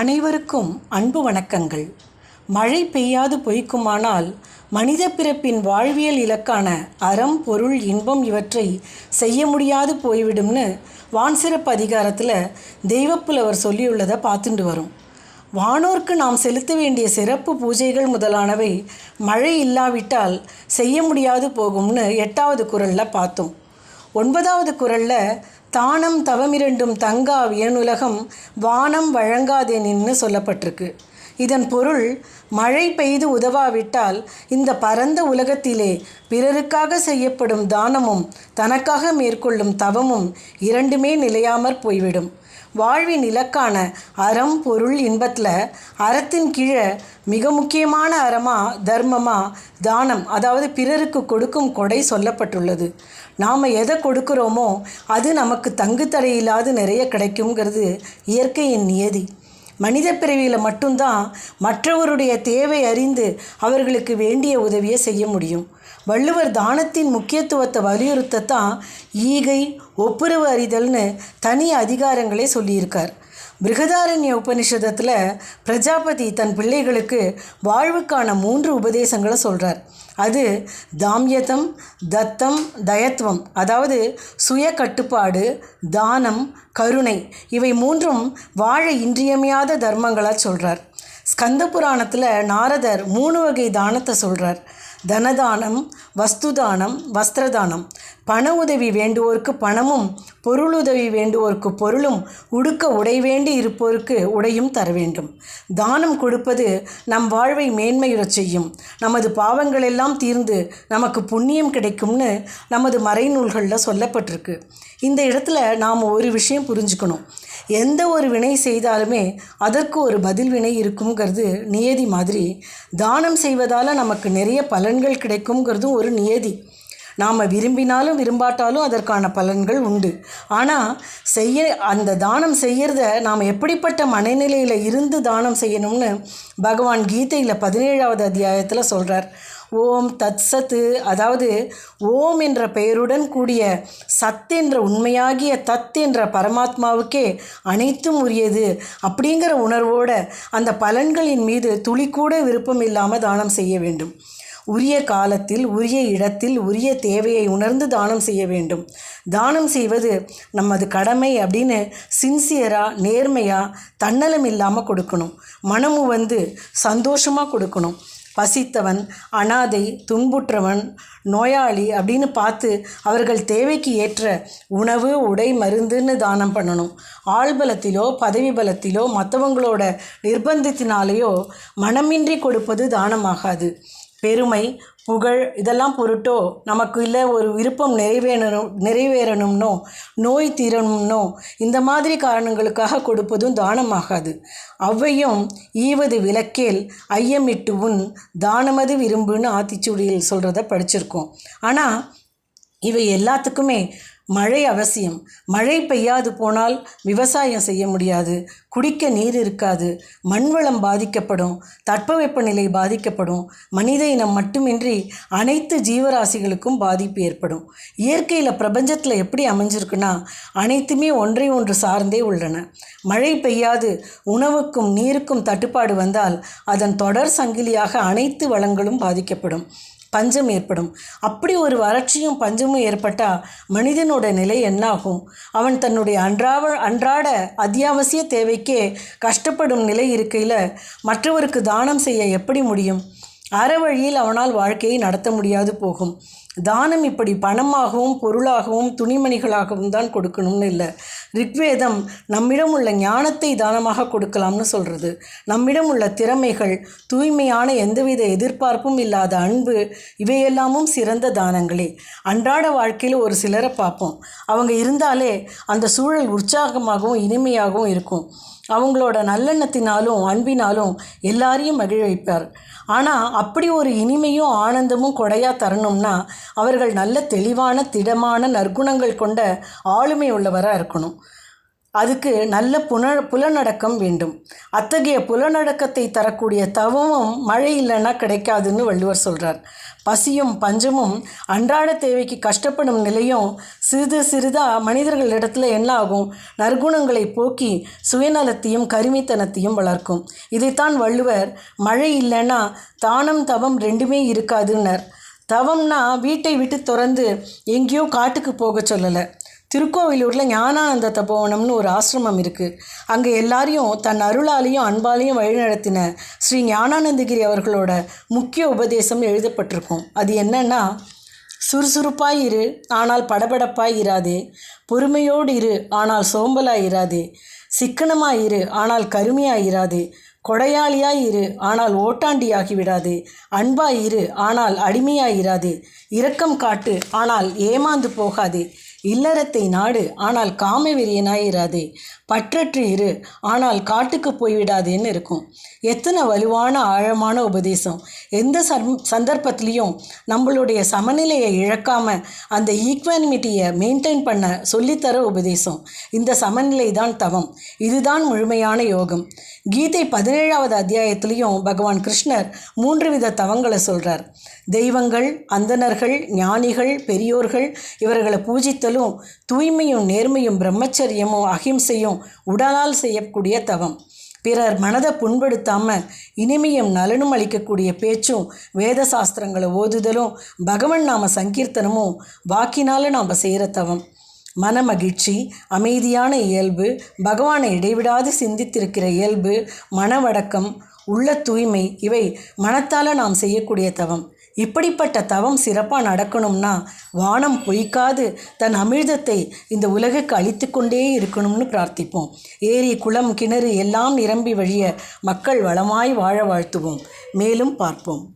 அனைவருக்கும் அன்பு வணக்கங்கள். மழை பெய்யாது பொய்க்குமானால் மனித பிறப்பின் வாழ்வியல் இலக்கான அறம் பொருள் இன்பம் இவற்றை செய்ய முடியாது போய்விடும்னு வான் சிறப்பு அதிகாரத்தில் தெய்வப்புலவர் சொல்லியுள்ளதை பார்த்துட்டு வரும். வானோர்க்கு நாம் செலுத்த வேண்டிய சிறப்பு பூஜைகள் முதலானவை மழை இல்லாவிட்டால் செய்ய முடியாது போகும்னு எட்டாவது குரலில் பார்த்தோம். ஒன்பதாவது குரலில் தானம் தவமிரண்டும் தங்கா வியனுலகம் வானம் வழங்காதேனின்னு சொல்லப்பட்டிருக்கு. இதன் பொருள் மழை பெய்து உதவாவிட்டால் இந்த பரந்த உலகத்திலே பிறருக்காக செய்யப்படும் தானமும் தனக்காக மேற்கொள்ளும் தவமும் இரண்டுமே நிலையாமற் போய்விடும். வாழ்வின் இலக்கான அறம் பொருள் இன்பத்தில் அறத்தின் கீழே மிக முக்கியமான அறமாக தர்மமாக தானம் அதாவது பிறருக்கு கொடுக்கும் கொடை சொல்லப்பட்டுள்ளது. நாம் எதை கொடுக்குறோமோ அது நமக்கு தங்கு தடையில்லாது நிறைய கிடைக்குங்கிறது இயற்கையின் நியதி. மனித பிறவியில் மட்டும்தான் மற்றவருடைய தேவை அறிந்து அவர்களுக்கு வேண்டிய உதவியை செய்ய முடியும். வள்ளுவர் தானத்தின் முக்கியத்துவத்தை வலியுறுத்தத்தான் ஈகை ஒப்புரவு அறிதல்னு தனி அதிகாரங்களே சொல்லியிருக்கார். பிருகதாரண்ய உபனிஷதத்தில் பிரஜாபதி தன் பிள்ளைகளுக்கு வாழ்வுக்கான மூன்று உபதேசங்களை சொல்கிறார் அது தாம்யதம் தத்தம் தயத்துவம் அதாவது சுய கட்டுப்பாடு தானம் கருணை இவை மூன்றும் வாழ இன்றியமையாத தர்மங்களாக சொல்கிறார் ஸ்கந்த புராணத்தில் நாரதர் மூணு வகை தானத்தை சொல்கிறார் தனதானம் வஸ்துதானம் வஸ்திரதானம். பண உதவி வேண்டுவோருக்கு பணமும் பொருளுதவி வேண்டுவோருக்கு பொருளும் உடுக்க உடை வேண்டி இருப்போருக்கு உடையும் தர வேண்டும். தானம் கொடுப்பது நம் வாழ்வை மேன்மையுறச் செய்யும். நமது பாவங்களெல்லாம் தீர்ந்து நமக்கு புண்ணியம் கிடைக்கும்னு நமது மறைநூல்களில் சொல்லப்பட்டிருக்கு. இந்த இடத்துல நாம் ஒரு விஷயம் புரிஞ்சுக்கணும். எந்த ஒரு வினை செய்தாலுமே அதற்கு ஒரு பதில் வினை இருக்குங்கிறது நியதி மாதிரி. தானம் செய்வதால் நமக்கு நிறைய பலன்கள் கிடைக்குங்கிறதும் ஒரு நியதி. நாம் விரும்பினாலும் விரும்பாட்டாலும் அதற்கான பலன்கள் உண்டு. ஆனால் செய்ய அந்த தானம் செய்கிறத நாம் எப்படிப்பட்ட மனநிலையில் இருந்து தானம் செய்யணும்னு பகவான் கீதையில் பதினேழாவது அத்தியாயத்தில் சொல்கிறார் ஓம் தத் சத்து அதாவது ஓம் என்ற பெயருடன் கூடிய சத் என்ற உண்மையாகிய தத் என்ற பரமாத்மாவுக்கே அனைத்தும் உரியது அப்படிங்கிற உணர்வோடு அந்த பலன்களின் மீது துளி கூட விருப்பம் இல்லாமல் தானம் செய்ய வேண்டும். உரிய காலத்தில் உரிய இடத்தில் உரிய தேவையை உணர்ந்து தானம் செய்ய வேண்டும். தானம் செய்வது நமது கடமை அப்படின்னு சின்சியராக நேர்மையாக தன்னலம் இல்லாமல் கொடுக்கணும். மனமு வந்து சந்தோஷமாக கொடுக்கணும். பசித்தவன் அனாதை துன்புற்றவன் நோயாளி அப்படின்னு பார்த்து அவர்கள் தேவைக்கு ஏற்ற உணவு உடை மருந்துன்னு தானம் பண்ணணும். ஆள்பலத்திலோ பதவி பலத்திலோ மற்றவங்களோட நிர்பந்தத்தினாலேயோ மனமின்றி கொடுப்பது தானமாகாது. பெருமை புகழ் இதெல்லாம் பொருட்டோ? நமக்கு இல்லை ஒரு விருப்பம் நிறைவேறணும் நிறைவேறணும்னோ நோய் தீரணும்னோ இந்த மாதிரி காரணங்களுக்காக கொடுப்பதும் தானமாகாது. அவ்வையும் ஈவது விளக்கேல் ஐயமிட்டு உன் தானமது விரும்புன்னு ஆத்திச்சூடியில் சொல்கிறத படிச்சிருக்கோம். ஆனால் இவை எல்லாத்துக்குமே மழை அவசியம். மழை பெய்யாது போனால் விவசாயம் செய்ய முடியாது. குடிக்க நீர் இருக்காது. மண்வளம் பாதிக்கப்படும். தட்பவெப்பநிலை பாதிக்கப்படும். மனித இனம் மட்டுமின்றி அனைத்து ஜீவராசிகளுக்கும் பாதிப்பு ஏற்படும். இயற்கையில் பிரபஞ்சத்தில் எப்படி அமைஞ்சிருக்குன்னா அனைத்துமே ஒன்றை ஒன்று சார்ந்தே உள்ளன. மழை பெய்யாது உணவுக்கும் நீருக்கும் தட்டுப்பாடு வந்தால் அதன் தொடர் சங்கிலியாக அனைத்து வளங்களும் பாதிக்கப்படும். பஞ்சம் ஏற்படும். அப்படி ஒரு வறட்சியும் பஞ்சமும் ஏற்பட்டால் மனிதனோட நிலை என்னாகும்? அவன் தன்னுடைய அன்றாவ அன்றாட அத்தியாவசிய தேவைக்கே கஷ்டப்படும் நிலை இருக்கையில் மற்றவருக்கு தானம் செய்ய எப்படி முடியும்? அற வழியில் அவனால் வாழ்க்கையை நடத்த முடியாது போகும். தானம் இப்படி பணமாகவும் பொருளாகவும் துணிமணிகளாகவும் தான் கொடுக்கணும்னு இல்லை. ரிக்வேதம் நம்மிடம் உள்ள ஞானத்தை தானமாக கொடுக்கலாம்னு சொல்கிறது நம்மிடம் உள்ள திறமைகள் தூய்மையான எந்தவித எதிர்பார்ப்பும் இல்லாத அன்பு இவையெல்லாமும் சிறந்த தானங்களே. அன்றாட வாழ்க்கையில் ஒரு சிலரை பார்ப்போம். அவங்க இருந்தாலே அந்த சூழல் உற்சாகமாகவும் இனிமையாகவும் இருக்கும். அவங்களோட நல்லெண்ணத்தினாலும் அன்பினாலும் எல்லாரையும் மகிழ வைப்பார். ஆனால் அப்படி ஒரு இனிமையும் ஆனந்தமும் கொடையாக தரணும்னா அவர்கள் நல்ல தெளிவான திடமான நற்குணங்கள் கொண்ட ஆளுமை உள்ளவராக இருக்கணும். அதுக்கு நல்ல புன புலநடக்கம் வேண்டும். அத்தகைய புலநடக்கத்தை தரக்கூடிய தவமும் மழை இல்லைன்னா கிடைக்காதுன்னு வள்ளுவர் சொல்கிறார் பசியும் பஞ்சமும் அன்றாட தேவைக்கு கஷ்டப்படும் நிலையும் சிறிது சிறிதாக மனிதர்களிடத்தில் என்ன ஆகும் நற்குணங்களை போக்கி சுயநலத்தையும் கருமித்தனத்தையும் வளர்க்கும். இதைத்தான் வள்ளுவர் மழை இல்லைன்னா தானம் தவம் ரெண்டுமே இருக்காதுன்னர். தவம்னா வீட்டை விட்டு திறந்து எங்கேயோ காட்டுக்கு போக சொல்லலை. திருக்கோவிலூரில் ஞானானந்த தபோவனம்னு ஒரு ஆசிரமம் இருக்குது அங்கே எல்லாரையும் தன் அருளாலையும் அன்பாலையும் வழிநடத்தின ஸ்ரீ ஞானானந்தகிரி அவர்களோட முக்கிய உபதேசம் எழுதப்பட்டிருக்கும். அது என்னன்னா சுறுசுறுப்பாய் இரு ஆனால் படபடப்பாய் இராதே. பொறுமையோடு இரு ஆனால் சோம்பலாய் இராதே. சிக்கனமாக இரு ஆனால் கருமையாக இராதே. கொடையாளியாய் இரு ஆனால் ஓட்டாண்டியாகி விடாது. அன்பாய் இரு ஆனால் அடிமையாயிராது இரக்கம் காட்டு ஆனால் ஏமாந்து போகாதே. இல்லறத்தை நாடு ஆனால் காம வெறியனாயிராதே பற்றற்று இரு ஆனால் காட்டுக்கு போய்விடாதேன்னு இருக்கும். எத்தனை வலுவான ஆழமான உபதேசம். எந்த சந்தர்ப்பத்திலையும் நம்மளுடைய சமநிலையை இழக்காம அந்த ஈக்வானிமிட்டியை மெயின்டைன் பண்ண சொல்லித்தர உபதேசம். இந்த சமநிலை தான் தவம். இதுதான் முழுமையான யோகம். கீதை பதினேழாவது அத்தியாயத்திலையும் பகவான் கிருஷ்ணர் மூன்று வித தவங்களை சொல்கிறார் தெய்வங்கள் அந்தனர்கள் ஞானிகள் பெரியோர்கள் இவர்களை பூஜித்தலும் தூய்மையும் நேர்மையும் பிரம்மச்சரியமும் அகிம்சையும் உடலால் செய்யக்கூடிய தவம். பிறர் மனதை புண்படுத்தாம இனிமையும் நலனும் அளிக்கக்கூடிய பேச்சும் வேத சாஸ்திரங்களை ஓதுதலும் பகவன் நாம சங்கீர்த்தனமும் வாக்கினால நாம் செய்கிற தவம். மனமகிழ்ச்சி அமைதியான இயல்பு பகவானை இடைவிடாது சிந்தித்திருக்கிற இயல்பு மனவடக்கம் உள்ள தூய்மை இவை மனத்தால் நாம் செய்யக்கூடிய தவம். இப்படிப்பட்ட தவம் சிறப்பாக நடக்கணும்னா வானம் பொய்க்காது. தன் அமிர்தத்தை இந்த உலகுக்கு அழித்து கொண்டே இருக்கணும்னு பிரார்த்திப்போம். ஏரி குளம் கிணறு எல்லாம் நிரம்பி வழிய மக்கள் வளமாய் வாழ வாழ்த்துவோம். மேலும் பார்ப்போம்.